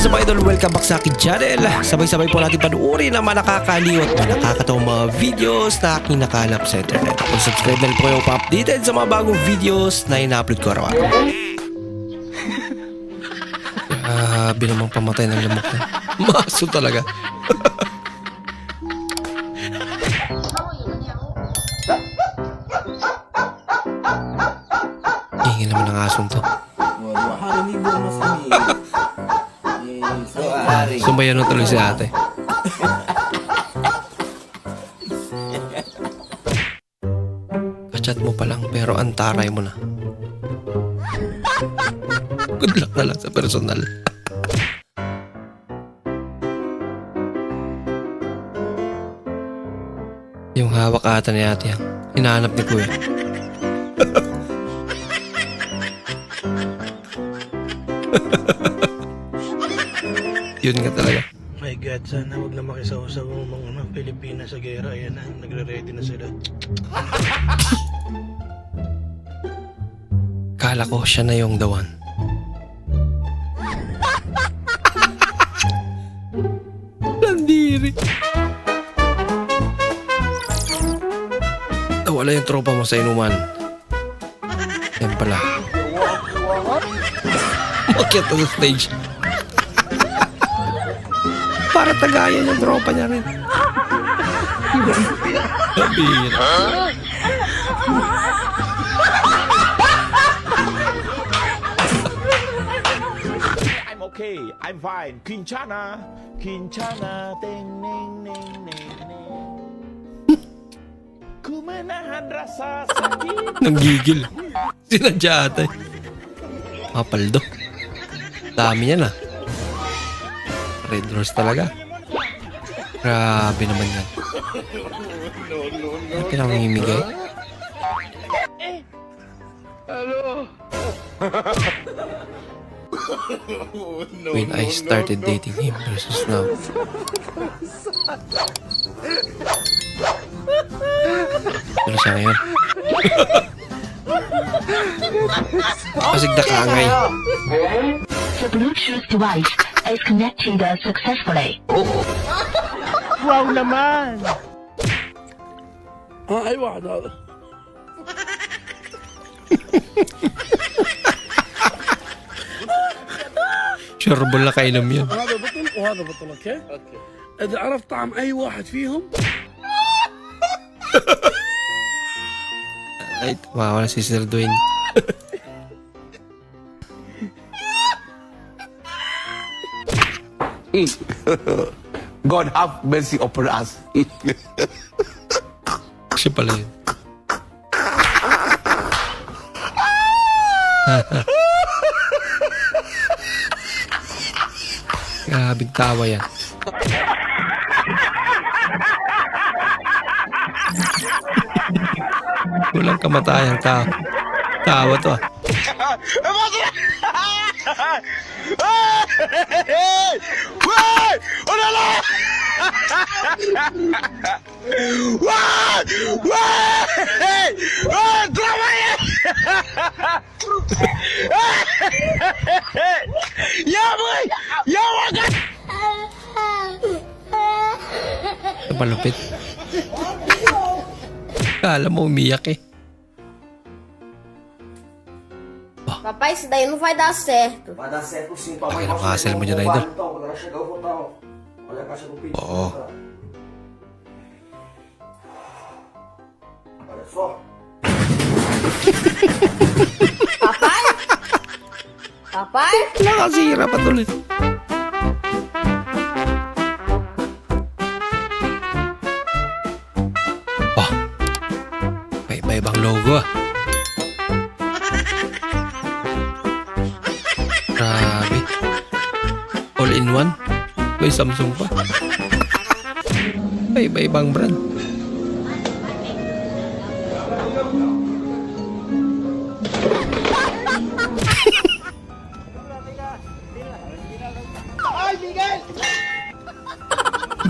is up idol? Welcome back sa akin channel. Sabay-sabay po natin panuorin ang mga nakakaliw at mga nakakatawang mga videos na aking nakalap sa internet. Kung subscribe na po kayo pa-updated sa mga bagong videos na ina-upload ko araw-araw. Grabe namang pamatay ng lamok na. Maso talaga. Hingin naman ng asong to. Sumbayan na tuloy si ate. Kachat mo pa lang pero antaray mo na. Good luck na lang sa personal. Yung hawak ata ni ate yan. Hinahanap ni kuya. Yun nga talaga. My God, sana wag na makisaw-saw ang mga ano, Pilipinas sa gera. Ayan na, nagre-ready na sila. Kala ko siya na yung the one. Landiri. Nawala yung tropa mo sa inuman. Yan pala. Na sa stage. Para tagayan yung tropa niya rin. Sabira. I'm okay. I'm fine. Quinchana. Quinchana. Ting, ning, ning, ning, ning. Kumenahan rasa sakit. Nanggigil. Sinadya ata eh. Mapaldo. Dami yan ah. Red Rose talaga. Grabe naman yan. Ano pinamimigay? When I started dating him versus now. Ano siya ngayon? Pasigda ka angay. The Bluetooth device is connected successfully. Ah, ay واحد هذا Sureball na kainom yun. هذا بطل وهذا بطل اوكي؟ اوكي اذا عرفت طعم اي واحد فيهم Ay, tumawa na si Sir Dwayne. God have mercy upon us. Siya pala yun. Grabing tawa yan. Walang kamatayang tao. Tawa to ah. Sa malupit. Kala mo umiyak eh. Papai, isso daí não vai dar certo. Vai dar certo sim, Bakit papai. ang Vai hassle mo dyan, Idol? Então, quando ela chegar, eu vou dar, ó. Olha a caixa do pedido. Oo. Olha só. Papai? Papai? Nakasira pa tuloy. Oh. May iba-ibang logo ah. All in one. May Samsung pa. May iba-ibang brand.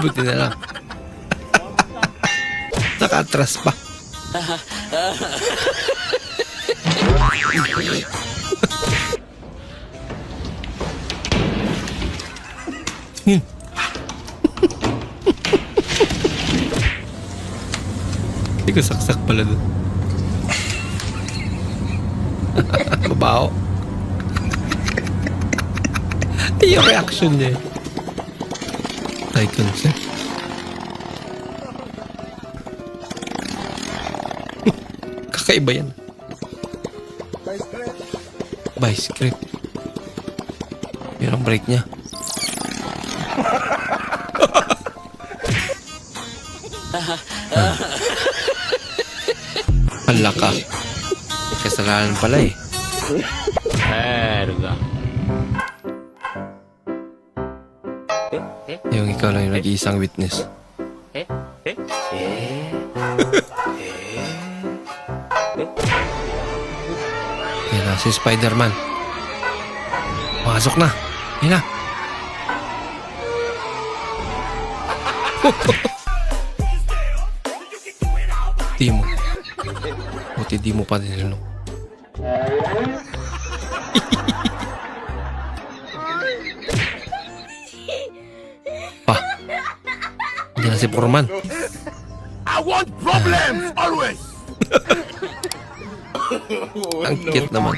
Buti na lang. Nakatras pa. Yun. Hindi ko saksak pala doon. Mabaho. yung reaction niya. eh. Tycoon siya. Kakaiba yan. Vice grip. Yun ang break niya. Hala ka. Kasalanan pala eh. Yung ikaw lang yung nag-iisang witness. Yan na, si Spider-Man. Pasok na. Yan na. Di mo. Buti di mo pa din pa. Hindi na si Foreman. I want problems always. Ang cute naman.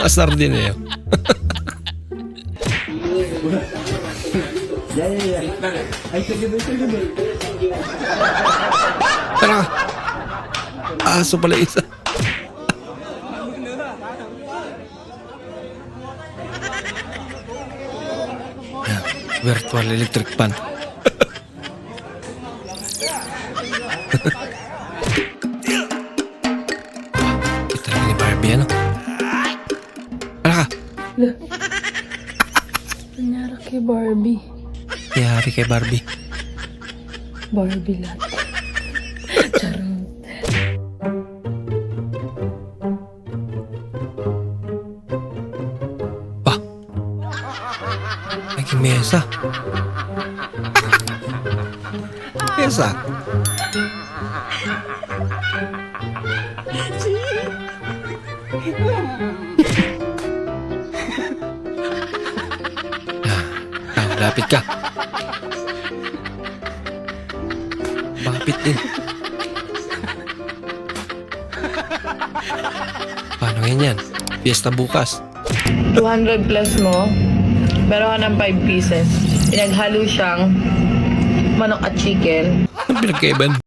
Mapangasar din eh. Tara. Aso pala isa. Virtual electric pan. lari kayak Barbie. Barbie lari. Wah, lagi Mesa. Mesa. Nah, udah apit kah? Bakit din? Paano ngayon yan? Fiesta bukas. 200 plus mo, meron ka ng 5 pieces. Pinaghalo siyang manok at chicken. Ang pinagkaiban?